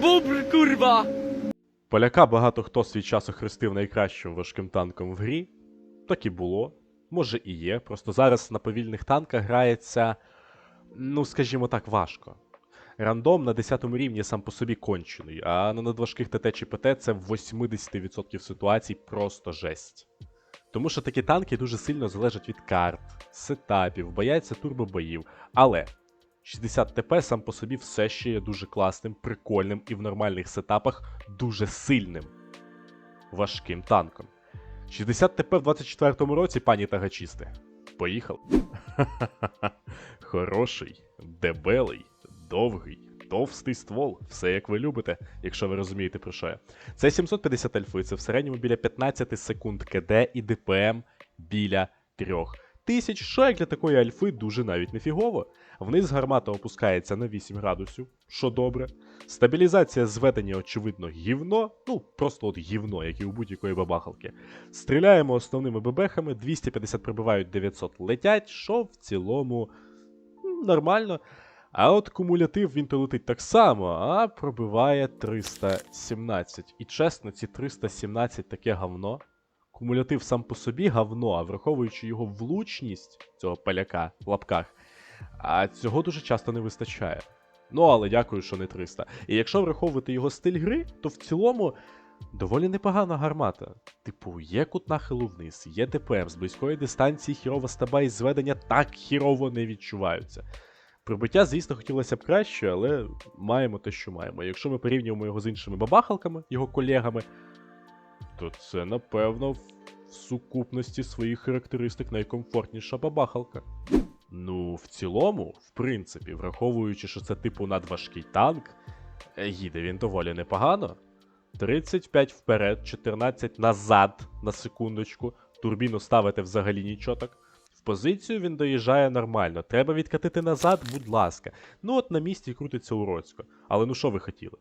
Бубр, курва! Поляка багато хто свій час охрестив найкращим важким танком в грі. Так і було. Може і є. Просто зараз на повільних танках грається, ну скажімо так, важко. Рандом на 10 рівні сам по собі кончений, а на надважких ТТ чи ПТ це в 80% ситуацій просто жесть. Тому що такі танки дуже сильно залежать від карт, сетапів, бояться турбобоїв. Але 60 ТП сам по собі все ще є дуже класним, прикольним і в нормальних сетапах дуже сильним важким танком. 60 ТП в 24-му році, пані тагачісти. Поїхали. Хороший, дебелий, довгий, товстий ствол. Все як ви любите, якщо ви розумієте про що я. Це 750 альфи, це в середньому біля 15 секунд КД і ДПМ біля 3 тисяч, як для такої альфи дуже навіть нефігово. Вниз гармата опускається на 8 градусів, що добре. Стабілізація зведення, очевидно, гівно, ну просто от гівно, як і у будь-якої бабахалки. Стріляємо основними бебехами, 250 прибивають, 900 летять, що в цілому нормально. А от кумулятив він то летить так само, а пробиває 317. І чесно, ці 317 таке говно. Кумулятив сам по собі говно, а враховуючи його влучність цього поляка в лапках, а цього дуже часто не вистачає. Ну, але дякую, що не 300. І якщо враховувати його стиль гри, то в цілому доволі непогана гармата. Типу, є кут нахилу вниз, є ДПМ, з близької дистанції хірова стаба і зведення так хірово не відчуваються. Прибиття, звісно, хотілося б краще, але маємо те, що маємо. Якщо ми порівнюємо його з іншими бабахалками, його колегами, то це, напевно, в сукупності своїх характеристик найкомфортніша бабахалка. Ну, в цілому, в принципі, враховуючи, що це типу надважкий танк, е, їде він доволі непогано. 35 вперед, 14 назад на секундочку. Турбіну ставити взагалі нічого так. В позицію він доїжджає нормально. Треба відкатити назад, будь ласка. Ну от на місці крутиться уроцько. Але ну що ви хотіли?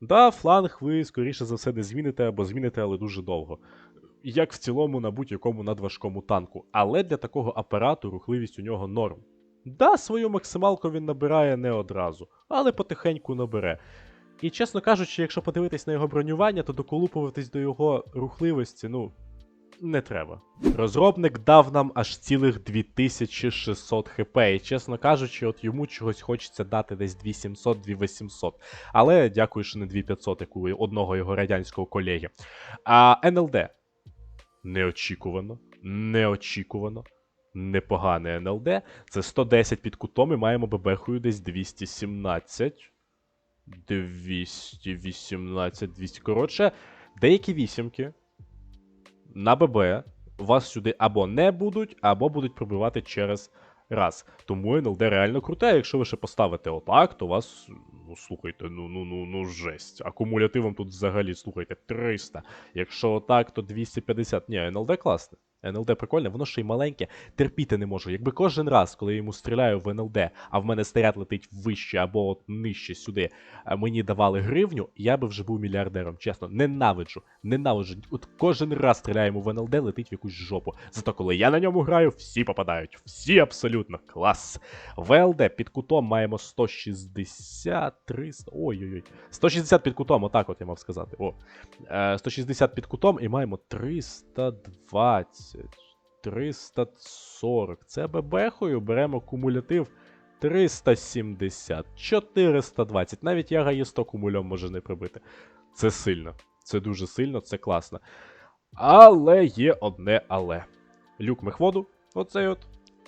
Да, фланг ви, скоріше за все, не зміните або зміните, але дуже довго. Як в цілому на будь-якому надважкому танку. Але для такого апарату рухливість у нього норм. Да, свою максималку він набирає не одразу, але потихеньку набере. І чесно кажучи, якщо подивитись на його бронювання, то доколупуватись до його рухливості, ну, не треба. Розробник дав нам аж цілих 2600 хп, і чесно кажучи, от йому чогось хочеться дати десь 2700-2800. Але дякую, що не 2500, як у одного його радянського колеги. А НЛД. Неочікувано, неочікувано. Непогане НЛД. Це 110 під кутом і маємо бебехою десь 217. 218, 200. Коротше, деякі вісімки на ББ вас сюди або не будуть, або будуть пробивати через раз. Тому НЛД реально круте. Якщо ви ще поставите отак, то вас. Ну, слухайте, ну ну ну ну жесть. Акумулятивом тут взагалі, слухайте, 300. Якщо отак, то 250. Ні, НЛД класне. НЛД прикольне, воно ще й маленьке, терпіти не можу. Якби кожен раз, коли я йому стріляю в НЛД, а в мене снаряд летить вище або от нижче сюди, мені давали гривню, я би вже був мільярдером. Чесно, ненавиджу, ненавиджу. От кожен раз стріляємо в НЛД, летить в якусь жопу. Зато коли я на ньому граю, всі попадають. Всі абсолютно. Клас. ВЛД під кутом маємо 160, 300. Ой-ой-ой. 160 під кутом, отак от я мав сказати. О. Е, 160 під кутом і маємо 320. 340. Це бебехою беремо кумулятив 370, 420. Навіть яга є 100 кумульом може не прибити. Це сильно. Це дуже сильно, це класно. Але є одне але. Люк мехводу, оцей от.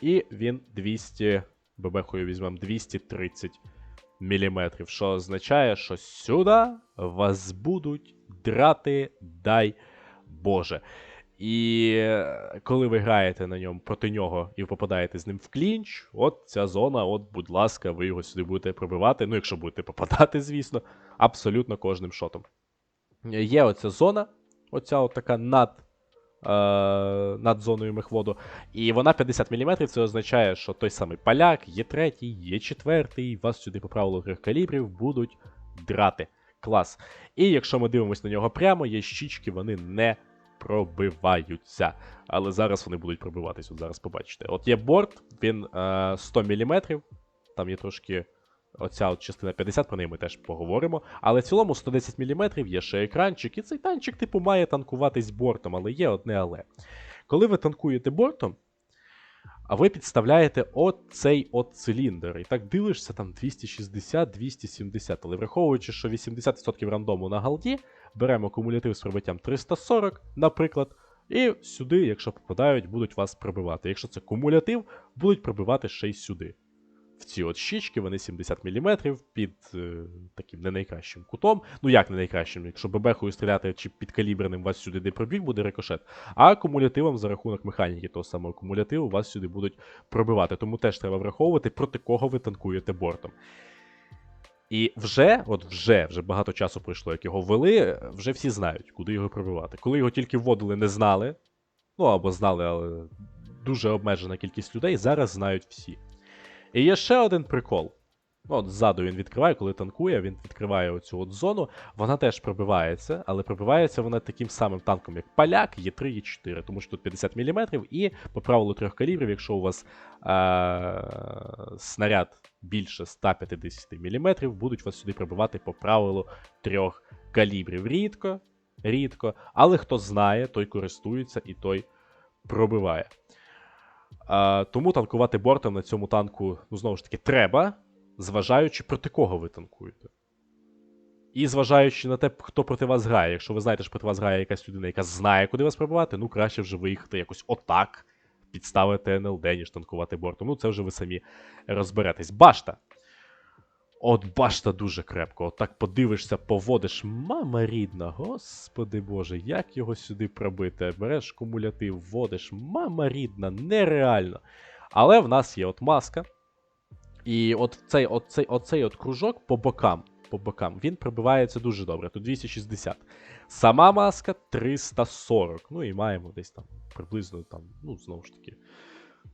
І він 200. Бебехою візьмемо 230 мм, що означає, що сюди вас будуть драти, дай Боже. І е, коли ви граєте на ньому проти нього і попадаєте з ним в клінч, от ця зона, от, будь ласка, ви його сюди будете пробивати. Ну, якщо будете попадати, звісно, абсолютно кожним шотом. Є оця зона, оця от така над, е, над зоною мехводу. І вона 50 мм, це означає, що той самий поляк, є третій, є четвертий, вас сюди по правилу грих калібрів будуть драти. Клас. І якщо ми дивимося на нього прямо, є щічки, вони не пробиваються. Але зараз вони будуть пробиватись, от зараз побачите. От є борт, він е, 100 мм, там є трошки Оця от частина 50, про неї ми теж поговоримо. Але в цілому 110 мм є ще екранчик, і цей танчик, типу, має танкуватись бортом, але є одне але. Коли ви танкуєте бортом, а ви підставляєте оцей от циліндр. І так дивишся, там 260-270. Але враховуючи, що 80% рандому на галді, беремо кумулятив з пробиттям 340, наприклад. І сюди, якщо попадають, будуть вас пробивати. Якщо це кумулятив, будуть пробивати ще й сюди. В ці от щічки, вони 70 мм під е, таким не найкращим кутом. Ну як не найкращим, якщо бебехою стріляти чи підкаліберним вас сюди не проб'ють, буде рикошет. А кумулятивом за рахунок механіки того самого кумулятиву вас сюди будуть пробивати. Тому теж треба враховувати, проти кого ви танкуєте бортом. І вже, от вже, вже багато часу пройшло, як його ввели, вже всі знають, куди його пробивати. Коли його тільки вводили, не знали. Ну або знали, але дуже обмежена кількість людей, зараз знають всі. І є ще один прикол. Ну, От ззаду він відкриває, коли танкує, він відкриває оцю от зону. Вона теж пробивається, але пробивається вона таким самим танком, як Поляк, є 3 є 4 тому що тут 50 мм, і по правилу трьох калібрів, якщо у вас е- снаряд більше 150 мм, будуть вас сюди пробивати по правилу трьох калібрів. Рідко, рідко, але хто знає, той користується і той пробиває. А, тому танкувати бортом на цьому танку, ну, знову ж таки, треба, зважаючи проти кого ви танкуєте. І зважаючи на те, хто проти вас грає. Якщо ви знаєте, що проти вас грає якась людина, яка знає, куди вас пробивати, ну краще вже виїхати якось отак, підставити НЛД, ніж танкувати бортом. Ну, це вже ви самі розберетесь. Башта. От башта дуже крепко. Отак подивишся, поводиш. Мама рідна, господи боже, як його сюди пробити? Береш кумулятив, вводиш. Мама рідна, нереально. Але в нас є от маска. І от цей, оцей, оцей от кружок по бокам. По бокам, він пробивається дуже добре. Тут 260. Сама маска 340. Ну і маємо десь там приблизно там, ну, знову ж таки,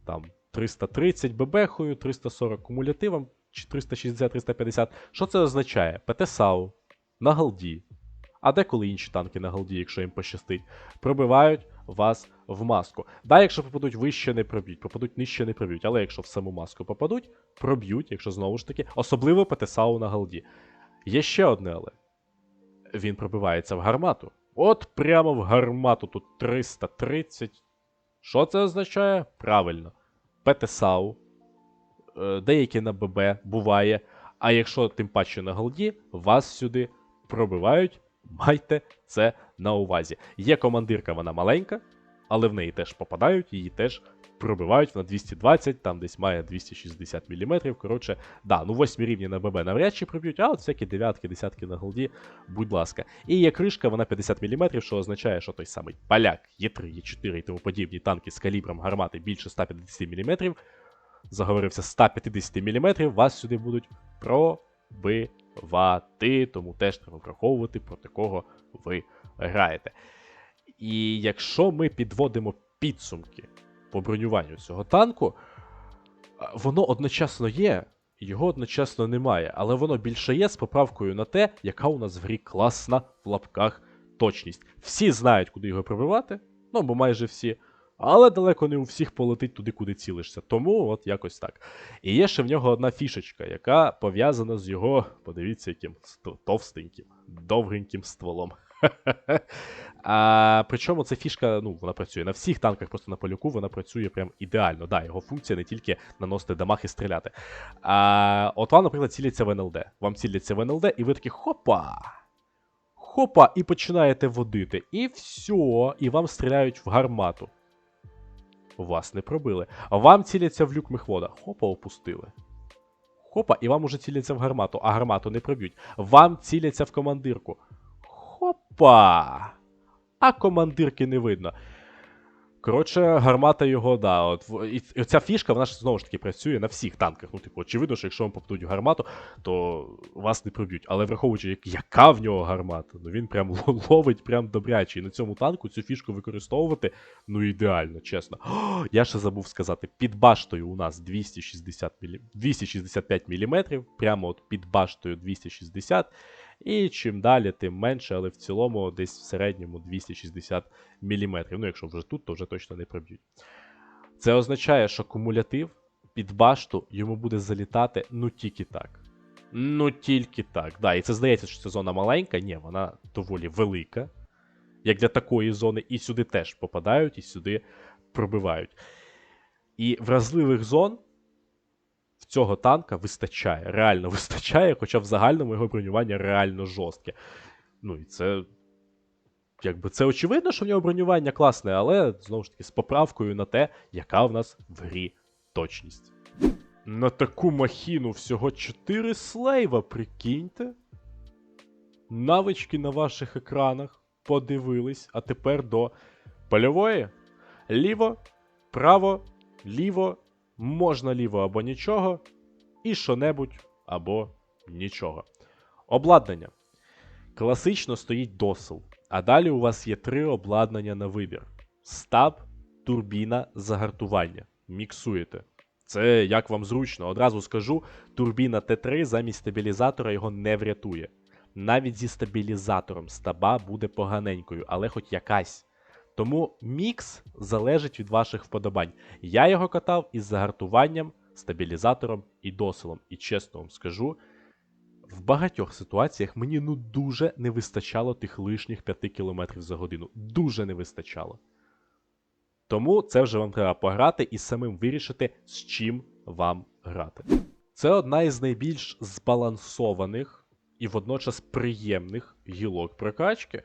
там 330 бебехою, 340 кумулятивом, чи 360-350. Що це означає? ПТ-САУ на голді, а деколи інші танки на голді, якщо їм пощастить, пробивають вас в маску. Да, якщо попадуть вище, не проб'ють, попадуть нижче, не проб'ють. Але якщо в саму маску попадуть, проб'ють, якщо знову ж таки, особливо ПТ-САУ на голді. Є ще одне але. Він пробивається в гармату. От прямо в гармату тут 330. Що це означає? Правильно. ПТ-САУ, е, деякі на ББ буває. А якщо тим паче на голді, вас сюди пробивають. Майте це на увазі. Є командирка, вона маленька, але в неї теж попадають, її теж пробивають. Вона 220, там десь має 260 мм. Коротше, да, ну 8 рівні на ББ навряд чи проб'ють, а от всякі дев'ятки, десятки на голді, будь ласка. І є кришка, вона 50 мм, що означає, що той самий поляк, Є3, Є4 і тому подібні танки з калібром гармати більше 150 мм. Заговорився 150 мм, вас сюди будуть пробивати, тому теж треба враховувати, проти кого ви граєте. І якщо ми підводимо підсумки по бронюванню цього танку, воно одночасно є, його одночасно немає, але воно більше є з поправкою на те, яка у нас в грі класна в лапках точність. Всі знають, куди його пробивати, ну або майже всі. Але далеко не у всіх полетить туди, куди цілишся. Тому от якось так. І є ще в нього одна фішечка, яка пов'язана з його, подивіться, яким товстеньким, довгеньким стволом. А, причому ця фішка, ну, вона працює на всіх танках, просто на полюку вона працює прям ідеально. Да, його функція не тільки наносити дамаг і стріляти. А, от вам, наприклад, ціляться в НЛД. Вам ціляться в НЛД, і ви такі хопа! Хопа, і починаєте водити. І все, і вам стріляють в гармату. Вас не пробили. Вам ціляться в люк мехвода. Хопа, опустили. Хопа, і вам уже ціляться в гармату, а гармату не проб'ють. Вам ціляться в командирку. Хопа! А командирки не видно. Коротше, гармата його, да. От, і, ця фішка, вона ж знову ж таки працює на всіх танках. Ну, типу, очевидно, що якщо вам попадуть гармату, то вас не проб'ють. Але враховуючи, як, яка в нього гармата, ну він прям ловить прям добряче. І на цьому танку цю фішку використовувати, ну ідеально, чесно. О, я ще забув сказати, під баштою у нас 260 мілі... 265 мм, прямо от під баштою 260 і чим далі, тим менше, але в цілому десь в середньому 260 мм. Ну, якщо вже тут, то вже точно не проб'ють. Це означає, що кумулятив під башту йому буде залітати ну тільки так. Ну, тільки так. Да, і це здається, що ця зона маленька. Ні, вона доволі велика. Як для такої зони, і сюди теж попадають, і сюди пробивають. І вразливих зон цього танка вистачає, реально вистачає, хоча в загальному його бронювання реально жорстке. Ну і це. Якби це очевидно, що в нього бронювання класне, але знову ж таки з поправкою на те, яка в нас в грі точність. На таку махіну всього 4 слейва, прикиньте. Навички на ваших екранах подивились, а тепер до польової. Ліво, право, ліво, можна ліво або нічого, і що-небудь або нічого. Обладнання. Класично стоїть досил, а далі у вас є три обладнання на вибір: стаб, турбіна, загартування. Міксуєте. Це як вам зручно. Одразу скажу, турбіна Т3 замість стабілізатора його не врятує. Навіть зі стабілізатором стаба буде поганенькою, але хоч якась. Тому мікс залежить від ваших вподобань. Я його катав із загартуванням, стабілізатором і досилом. І чесно вам скажу, в багатьох ситуаціях мені ну дуже не вистачало тих лишніх 5 км за годину. Дуже не вистачало. Тому це вже вам треба пограти і самим вирішити, з чим вам грати. Це одна із найбільш збалансованих і водночас приємних гілок прокачки.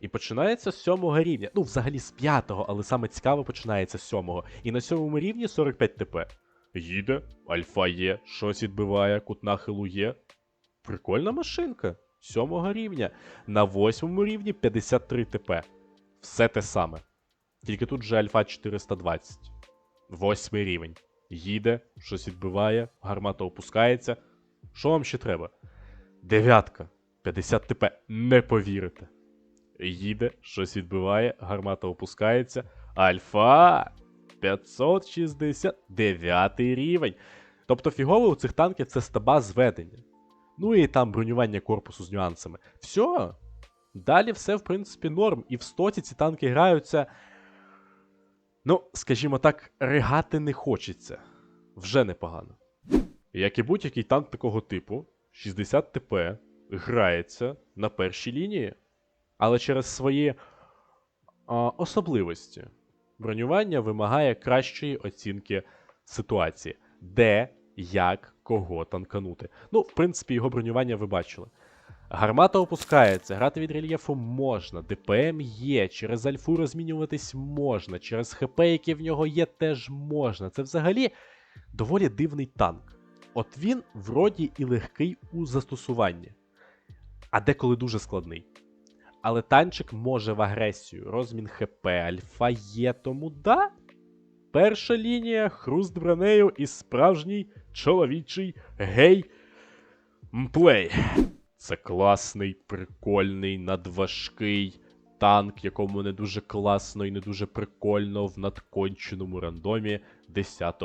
І починається з сьомого рівня. Ну, взагалі з п'ятого, але саме цікаво починається з сьомого. І на сьомому рівні 45 ТП. Їде, альфа є, щось відбиває, кут нахилу є. Прикольна машинка. Сьомого рівня. На восьмому рівні 53 ТП. Все те саме. Тільки тут вже альфа 420. Восьмий рівень. Їде, щось відбиває, гармата опускається. Що вам ще треба? Дев'ятка. 50 ТП. Не повірите. Їде, щось відбиває, гармата опускається. Альфа 569 рівень. Тобто фігово у цих танків це стаба зведення. Ну і там бронювання корпусу з нюансами. Все. Далі все, в принципі, норм. І в стоті ці танки граються. Ну, скажімо так, ригати не хочеться. Вже непогано. Як і будь-який танк такого типу, 60 ТП грається на першій лінії, але через свої а, особливості бронювання вимагає кращої оцінки ситуації, де, як, кого танканути. Ну, в принципі, його бронювання ви бачили. Гармата опускається, грати від рельєфу можна, ДПМ є, через альфу розмінюватись можна, через ХП, яке в нього є, теж можна. Це взагалі доволі дивний танк. От він вроді і легкий у застосуванні, а деколи дуже складний. Але танчик може в агресію, розмін ХП, альфа є, тому да. Перша лінія, хруст бронею і справжній чоловічий гей мплей. Це класний, прикольний, надважкий танк, якому не дуже класно і не дуже прикольно в надконченому рандомі 10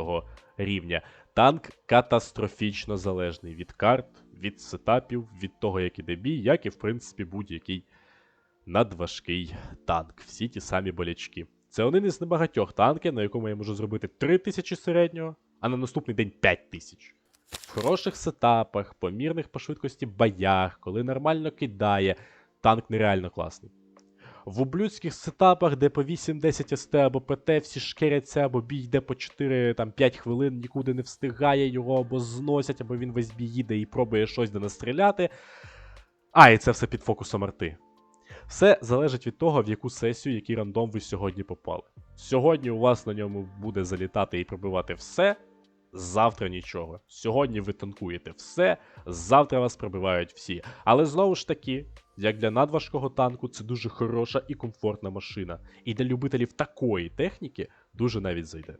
рівня. Танк катастрофічно залежний від карт, від сетапів, від того, як іде бій, як і, в принципі, будь-який надважкий танк. Всі ті самі болячки. Це один із небагатьох танків, на якому я можу зробити 3000 середнього, а на наступний день 5000. В хороших сетапах, помірних по швидкості боях, коли нормально кидає, танк нереально класний. В ублюдських сетапах, де по 8-10 СТ або ПТ всі шкеряться, або бій йде по 4-5 хвилин, нікуди не встигає, його або зносять, або він весь бій їде і пробує щось де настріляти. А, і це все під фокусом арти. Все залежить від того, в яку сесію, який рандом ви сьогодні попали. Сьогодні у вас на ньому буде залітати і пробивати все, завтра нічого. Сьогодні ви танкуєте все, завтра вас пробивають всі. Але знову ж таки, як для надважкого танку, це дуже хороша і комфортна машина. І для любителів такої техніки дуже навіть зайде.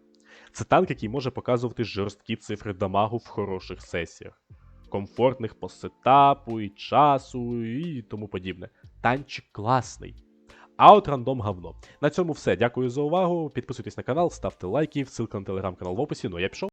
Це танк, який може показувати жорсткі цифри дамагу в хороших сесіях. Комфортних по сетапу і часу і тому подібне. Танчик класний. А от рандом говно. На цьому все. Дякую за увагу. Підписуйтесь на канал, ставте лайки, ссылка на телеграм-канал в описі. Ну я пішов.